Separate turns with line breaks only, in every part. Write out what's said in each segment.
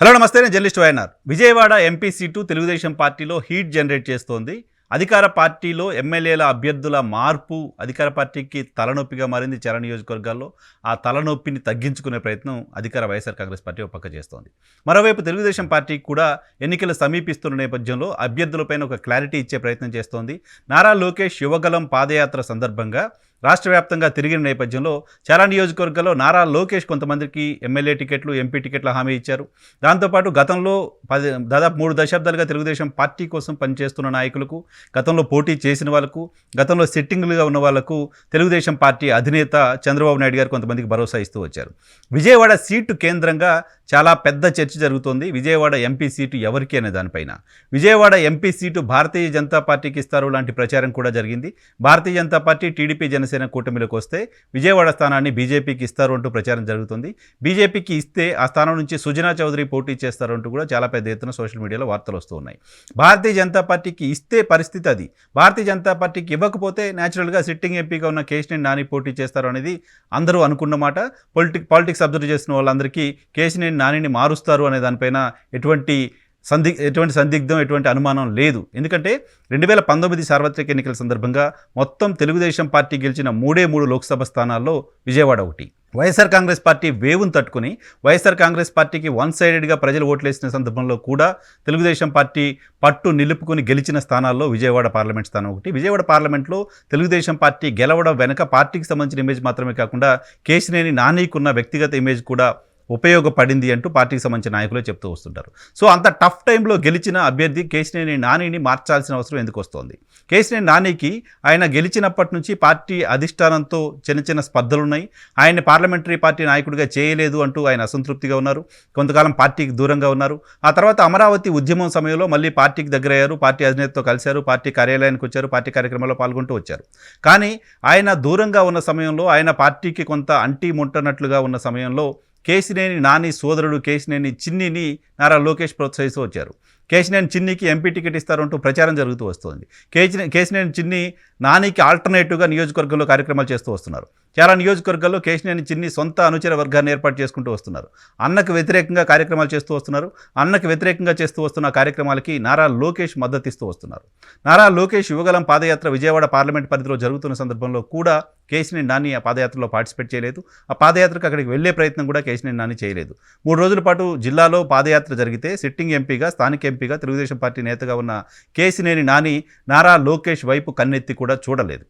Hello నమస్తే నేను journalist YNR. Vijayawada MP seat Telugu Desam పార్టీలో హీట్ జనరేట్ చేస్తోంది. అధికార పార్టీలో ఎమ్మెల్యేల అభ్యర్థుల మార్పు అధికార పార్టీకి తలనొప్పిగా మారింది చాలా నియోజకవర్గాల్లో. ఆ తలనొప్పిని తగ్గించుకునే ప్రయత్నం అధికార వైఎస్ఆర్ కాంగ్రెస్ పార్టీ ఒక పక్క చేస్తోంది. మరోవైపు తెలుగుదేశం పార్టీకి కూడా ఎన్నికలు సమీపిస్తున్న నేపథ్యంలో అభ్యర్థులపైన ఒక క్లారిటీ ఇచ్చే ప్రయత్నం చేస్తోంది. నారా లోకేష్ యువగలం పాదయాత్ర సందర్భంగా రాష్ట్ర వ్యాప్తంగా తిరిగిన నేపథ్యంలో చాలా నియోజకవర్గాల్లో నారా లోకేష్ కొంతమందికి ఎమ్మెల్యే టికెట్లు ఎంపీ టికెట్ల హామీ ఇచ్చారు. దాంతోపాటు గతంలో పది దాదాపు మూడు దశాబ్దాలుగా తెలుగుదేశం పార్టీ కోసం పనిచేస్తున్న నాయకులకు గతంలో పోటీ చేసిన వాళ్ళకు గతంలో సిట్టింగ్లుగా ఉన్న వాళ్ళకు తెలుగుదేశం పార్టీ అధినేత చంద్రబాబు నాయుడు గారు కొంతమందికి భరోసా ఇస్తూ వచ్చారు. విజయవాడ సీటు కేంద్రంగా చాలా పెద్ద చర్చ జరుగుతోంది. విజయవాడ ఎంపీ సీటు ఎవరికి అనే దానిపైన. విజయవాడ ఎంపీ సీటు భారతీయ జనతా పార్టీకి ఇస్తారు లాంటి ప్రచారం కూడా జరిగింది. భారతీయ జనతా పార్టీ టీడీపీ జనసేన కూటమిలోకి వస్తే విజయవాడ స్థానాన్ని బీజేపీకి ఇస్తారు అంటూ ప్రచారం జరుగుతుంది. బీజేపీకి ఇస్తే ఆ స్థానం నుంచి సుజనా చౌదరి పోటీ చేస్తారు అంటూ కూడా చాలా పెద్ద ఎత్తున సోషల్ మీడియాలో వార్తలు వస్తూ ఉన్నాయి. భారతీయ జనతా పార్టీకి ఇస్తే పరిస్థితి అది. భారతీయ జనతా పార్టీకి ఇవ్వకపోతే న్యాచురల్గా సిట్టింగ్ ఎంపీగా ఉన్న కేశినేని నాని పోటీ చేస్తారు అనేది అందరూ అనుకున్నమాట పొలిటిక్ పాలిటిక్స్ అబ్జర్వ్ చేసిన వాళ్ళందరికీ కేశినేని నానిని మారుస్తారు అనే దానిపైన ఎటువంటి సంది ఎటువంటి సందిగ్ధం ఎటువంటి అనుమానం లేదు. ఎందుకంటే రెండు వేల పంతొమ్మిది సార్వత్రిక ఎన్నికల సందర్భంగా మొత్తం తెలుగుదేశం పార్టీ గెలిచిన మూడే మూడు లోక్సభ స్థానాల్లో విజయవాడ ఒకటి. వైఎస్ఆర్ కాంగ్రెస్ పార్టీ వేవును తట్టుకుని వైఎస్ఆర్ కాంగ్రెస్ పార్టీకి వన్ సైడెడ్గా ప్రజలు ఓట్లేసిన సందర్భంలో కూడా తెలుగుదేశం పార్టీ పట్టు నిలుపుకుని గెలిచిన స్థానాల్లో విజయవాడ పార్లమెంట్ స్థానం ఒకటి. విజయవాడ పార్లమెంట్లో తెలుగుదేశం పార్టీ గెలవడం వెనక పార్టీకి సంబంధించిన ఇమేజ్ మాత్రమే కాకుండా కేసినేని నానీకున్న వ్యక్తిగత ఇమేజ్ కూడా ఉపయోగపడింది అంటూ పార్టీకి సంబంధించిన నాయకులే చెప్తూ వస్తుంటారు. సో అంత టఫ్ టైంలో గెలిచిన అభ్యర్థి కేశినేని నానిని మార్చాల్సిన అవసరం ఎందుకు వస్తోంది? కేశినేని నానికి ఆయన గెలిచినప్పటి నుంచి పార్టీ అధిష్టానంతో చిన్న చిన్న స్పర్ధలు ఉన్నాయి ఆయన్ని పార్లమెంటరీ పార్టీ నాయకుడిగా చేయలేదు అంటూ ఆయన అసంతృప్తిగా ఉన్నారు. కొంతకాలం పార్టీకి దూరంగా ఉన్నారు. ఆ తర్వాత అమరావతి ఉద్యమం సమయంలో మళ్ళీ పార్టీకి దగ్గరయ్యారు. పార్టీ అధినేతతో కలిశారు. పార్టీ కార్యాలయానికి వచ్చారు. పార్టీ కార్యక్రమాల్లో పాల్గొంటూ వచ్చారు. కానీ ఆయన దూరంగా ఉన్న సమయంలో ఆయన పార్టీకి కొంత అంటీ ముంటనట్లుగా ఉన్న సమయంలో కేసినేని నాని సోదరుడు కేసినేని చిన్నిని నారా లోకేష్ ప్రోత్సహిస్తూ వచ్చారు. కేశినేని చిన్నికి ఎంపీ టికెట్ ఇస్తారంటూ ప్రచారం జరుగుతూ వస్తుంది. కేసినే కేశినేని చిన్ని నానికి ఆల్టర్నేటివ్గా నియోజకవర్గంలో కార్యక్రమాలు చేస్తూ వస్తున్నారు. చాలా నియోజకవర్గాల్లో కేశినేని చిన్ని సొంత అనుచర వర్గాన్ని ఏర్పాటు చేసుకుంటూ వస్తున్నారు. అన్నకు వ్యతిరేకంగా కార్యక్రమాలు చేస్తూ వస్తున్నారు. అన్నకు వ్యతిరేకంగా చేస్తూ వస్తున్న కార్యక్రమాలకి నారా లోకేష్ మద్దతిస్తూ వస్తున్నారు. నారా లోకేష్ యువగలం పాదయాత్ర విజయవాడ పార్లమెంట్ పరిధిలో జరుగుతున్న సందర్భంలో కూడా కేశినేని నాని ఆ పాదయాత్రలో పార్టిసిపేట్ చేయలేదు. ఆ పాదయాత్రకు అక్కడికి వెళ్ళే ప్రయత్నం కూడా కేశినేని నాని చేయలేదు. మూడు రోజుల పాటు జిల్లాలో పాదయాత్ర జరిగితే సిట్టింగ్ ఎంపీగా స్థానిక ఎంపీగా తెలుగుదేశం పార్టీ నేతగా ఉన్న కేసినేని నాని నారా లోకేష్ వైపు కన్నెత్తి కూడా చూడలేదు.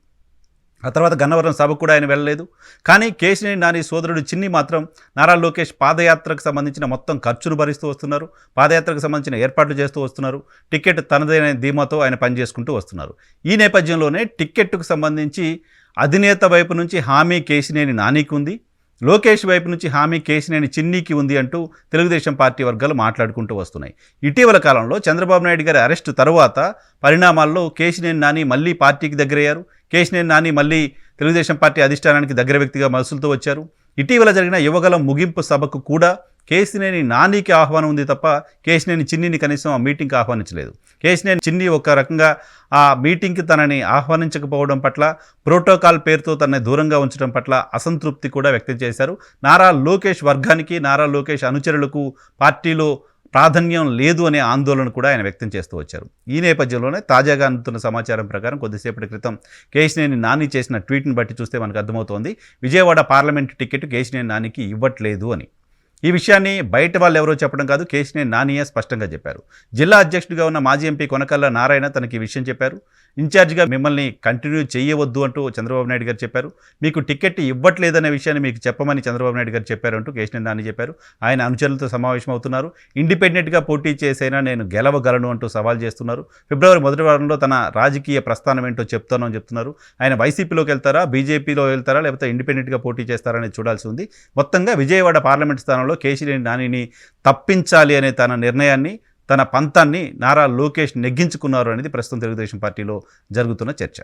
ఆ తర్వాత గన్నవరం సభకు కూడా ఆయన వెళ్ళలేదు. కానీ కేశినేని నాని సోదరుడు చిన్ని మాత్రం నారా లోకేష్ పాదయాత్రకు సంబంధించిన మొత్తం ఖర్చును భరిస్తూ వస్తున్నారు. పాదయాత్రకు సంబంధించిన ఏర్పాట్లు చేస్తూ వస్తున్నారు. టికెట్ తనదైన ధీమాతో ఆయన పనిచేసుకుంటూ వస్తున్నారు. ఈ నేపథ్యంలోనే టికెట్కు సంబంధించి అధినేత వైపు నుంచి హామీ కేశినేని నానికి ఉంది లోకేష్ వైపు నుంచి హామీ కేసినేని చిన్నీకి ఉంది అంటూ తెలుగుదేశం పార్టీ వర్గాలు మాట్లాడుకుంటూ వస్తున్నాయి. ఇటీవల కాలంలో చంద్రబాబు నాయుడు గారి అరెస్టు తరువాత పరిణామాల్లో కేసినేని నాని మళ్ళీ పార్టీకి దగ్గరయ్యారు. కేసినేని నాని మళ్ళీ తెలుగుదేశం పార్టీ అధిష్టానానికి దగ్గర వ్యక్తిగా మనుషులతో వచ్చారు. ఇటీవల జరిగిన యువగలం ముగింపు సభకు కూడా కేసినేని నానికి ఆహ్వానం ఉంది తప్ప కేసినేని చిన్నిని కనీసం ఆ మీటింగ్కి ఆహ్వానించలేదు. కేసినేని చిన్ని ఒక రకంగా ఆ మీటింగ్కి తనని ఆహ్వానించకపోవడం పట్ల ప్రోటోకాల్ పేరుతో తనని దూరంగా ఉంచడం పట్ల అసంతృప్తి కూడా వ్యక్తం చేశారు. నారా లోకేష్ వర్గానికి నారా లోకేష్ అనుచరులకు పార్టీలో ప్రాధాన్యం లేదు అనే ఆందోళన కూడా ఆయన వ్యక్తం చేస్తూ వచ్చారు. ఈ నేపథ్యంలోనే తాజాగా అందుతున్న సమాచారం ప్రకారం కొద్దిసేపటి క్రితం కేశినేని నాని చేసిన ట్వీట్ని బట్టి చూస్తే మనకు అర్థమవుతోంది విజయవాడ పార్లమెంటు టికెట్ కేశినేని నానికి ఇవ్వట్లేదు అని. ఈ విషయాన్ని బయట వాళ్ళు ఎవరో చెప్పడం కాదు కేశినేని నానియే స్పష్టంగా చెప్పారు. జిల్లా అధ్యక్షుడిగా ఉన్న మాజీ ఎంపీ కొనకల్ల నారాయణ తనకి ఈ విషయం చెప్పారు. ఇన్ఛార్జ్గా మిమ్మల్ని కంటిన్యూ చేయవద్దు అంటూ చంద్రబాబు నాయుడు గారు చెప్పారు. మీకు టికెట్ ఇవ్వట్లేదనే విషయాన్ని మీకు చెప్పమని చంద్రబాబు నాయుడు గారు చెప్పారు అంటూ కేశినేని నాని చెప్పారు. ఆయన అనుచరులతో సమావేశం అవుతున్నారు ఇండిపెండెంట్గా పోటీ చేసైనా నేను గెలవగలను అంటూ సవాల్ చేస్తున్నారు. ఫిబ్రవరి మొదటి వారంలో తన రాజకీయ ప్రస్థానం ఏంటో చెప్తానని చెప్తున్నారు. ఆయన వైసీపీలోకి వెళ్తారా బీజేపీలో వెళ్తారా లేకపోతే ఇండిపెండెంట్గా పోటీ చేస్తారా చూడాల్సి ఉంది. మొత్తంగా విజయవాడ పార్లమెంట్ స్థానంలో కేశినేని నానిని తప్పించాలి అనే తన నిర్ణయాన్ని తన పంతాన్ని నారా లోకేష్ నెగ్గించుకున్నారు అనేది ప్రస్తుతం తెలుగుదేశం పార్టీలో జరుగుతున్న చర్చ.